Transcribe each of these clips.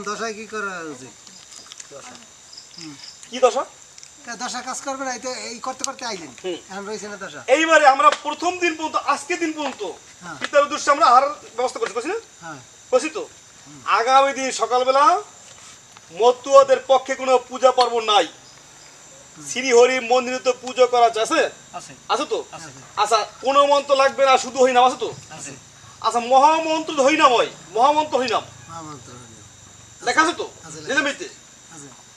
দশায় কি করা উচিত? কি দশা? দশা কাজ করবে না এই করতে করতে আইলেন। এখন রয়েছে না দশা? এইবারে আমরা প্রথম দিন পর্যন্ত আজকে দিন পর্যন্ত হ্যাঁ। পিতার উদ্দেশ্যে আমরা ব্যবস্থা করছি করছি হ্যাঁ। করছি তো? আগামী দিন সকালবেলা মতুয়াদের পক্ষে কোনো পূজা পর্ব নাই। শ্রীহরি মন্দিরে তো পুজো করা আছে আছে? তো? আচ্ছা কোনো মন্ত্র লাগবে না শুধু হরিনাম আছে তো? আচ্ছা মহামন্ত্র হরিনাম হয় মহামন্ত্র হরিনাম। মহামন্ত্র। লেখা আছে তো। নিলামিতে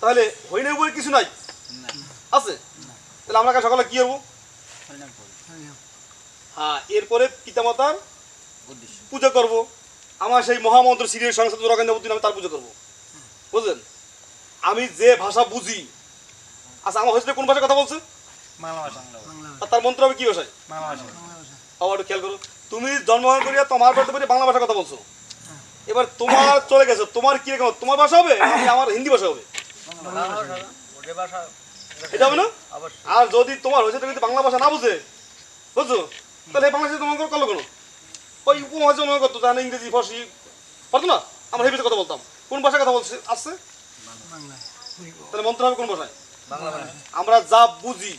তাহলে হরিনাম বলে কিছু নাই? আছে? তাহলে আমরা কাল সকালে কি হরিনাম। হ্যাঁ এরপরে পিতামাতার পূজা করব। আমার সেই মহামন্ত্র সিরিয়াল সংসদ রকেন্দ্রবতী আমি তার পূজা করব। বুঝলেন? আমি যে ভাষা বুঝি আচ্ছা আমার হয়েছে কোন ভাষায় কথা বলছে? আর তার মন্ত্র হবে কি ভাষায়? আবার খেয়াল করো। তুমি জন্মগ্রহণ করিয়া তোমার বাড়িতে বলে বাংলা ভাষা কথা বলছো। এবার তোমার চলে গেছে তোমার কি রকম তোমার ভাষা হবে আমার হিন্দি ভাষা হবে? এটা হবে না? আর যদি তোমার হয়েছে তুমি যদি বাংলা ভাষা না বুঝে বুঝছ? তাহলে এই বাংলা ভাষা তোমার করল কেন? ওই উপভাষা জন্ম করতো জানে ইংরেজি ফার্সি পারতো না? আমরা সেই কথা বলতাম। কোন ভাষায় কথা বলছে আসছে? তাহলে মন্ত্র হবে কোন ভাষায়? আমরা যা বুঝি।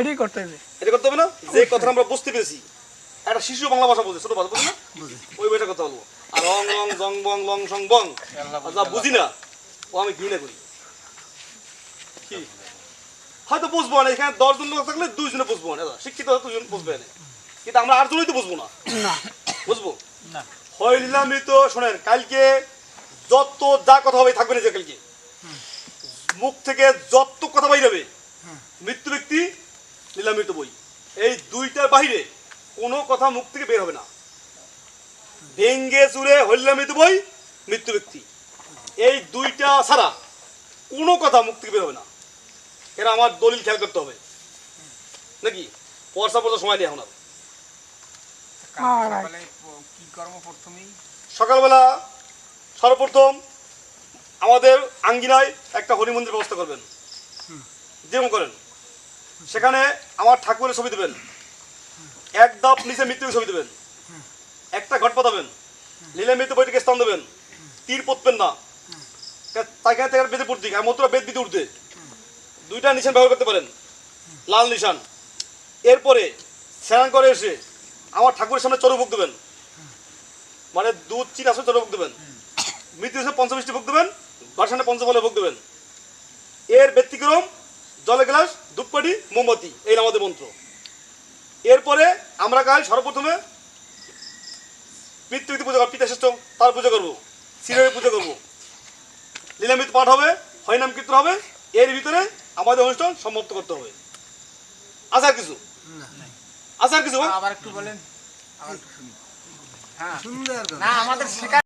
এটাই করতে হবে। এটা করতে হবে না? যে কথা আমরা বুঝতে পেরেছি। একটা শিশু বাংলা ভাষা বুঝে ছোট ভাষা বুঝি না? ওই ভাষা কথা বলব। আর রং রং জং বং লং সং বং। যা বুঝি না? ও আমি ঘৃণা করি। কি? হয়তো বুঝব না এখানে দশজন লোক থাকলে দুইজনে বুঝব না। শিক্ষিত দুজন বুঝবে না। কিন্তু আমরা আটজনই তো বুঝব না। বুঝব? না। হয় নিলামিত শোনেন কালকে যত যা কথা হবে থাকবে না যে কালকে। মুখ থেকে যত কথা বাইরে হবে মৃত্যু ব্যক্তি নিলামিত বই। এই দুইটার বাইরে কোনো কথা মুখ থেকে বের হবে না। ভেঙ্গে চুরে হল্লামিত বই মৃত্যু ব্যক্তি। এই দুইটা ছাড়া কোনো কথা মুক্তি হবে না। এরা আমার দলিল খেয়াল করতে হবে। নাকি? পয়সা পয়সা সময় নেই এখন আর সকালবেলা সর্বপ্রথম আমাদের আঙ্গিনায় একটা হরি মন্দির ব্যবস্থা করবেন। যেমন করেন। সেখানে আমার ঠাকুরের ছবি দেবেন। এক ধাপ নিচে মৃত্যুর ছবি দেবেন। একটা ঘট পাতাবেন। লীলা মৃত্যু বইটিকে স্থান দেবেন। তীর পতবেন না। তাইখানে থেকে বেদে পড়তে আর মন্ত্র বেদ বিধি উঠতে দুইটা নিশান ব্যবহার করতে পারেন। লাল নিশান। এরপরে স্নান করে এসে আমার ঠাকুরের সামনে চরভোগ দেবেন। মানে দুধ, চিন, আসলে চলে ভোগ দেবেন। মৃত্যু হিসেবে পঞ্চমিষ্টি ভোগ দেবেন। ভাষণে পঞ্চফলে ভোগ দেবেন। এর ব্যতিক্রম জলে গ্লাস ধূপকাঠি মোমবাতি, এই আমাদের মন্ত্র। এরপরে আমরা কাল সর্বপ্রথমে মৃত্যু পুজো করব পিতা শ্রেষ্ঠ তার পুজো করব শিরের পুজো করব। লীলামৃত পাঠ হবে হরিনাম কীর্তন হবে এর ভিতরে আমাদের অনুষ্ঠান সমাপ্ত করতে হবে। আসার কিছু? না আসার কিছু? আবার একটু বলেন আবার একটু শুনি। হ্যাঁ। সুন্দর না আমাদের শেখা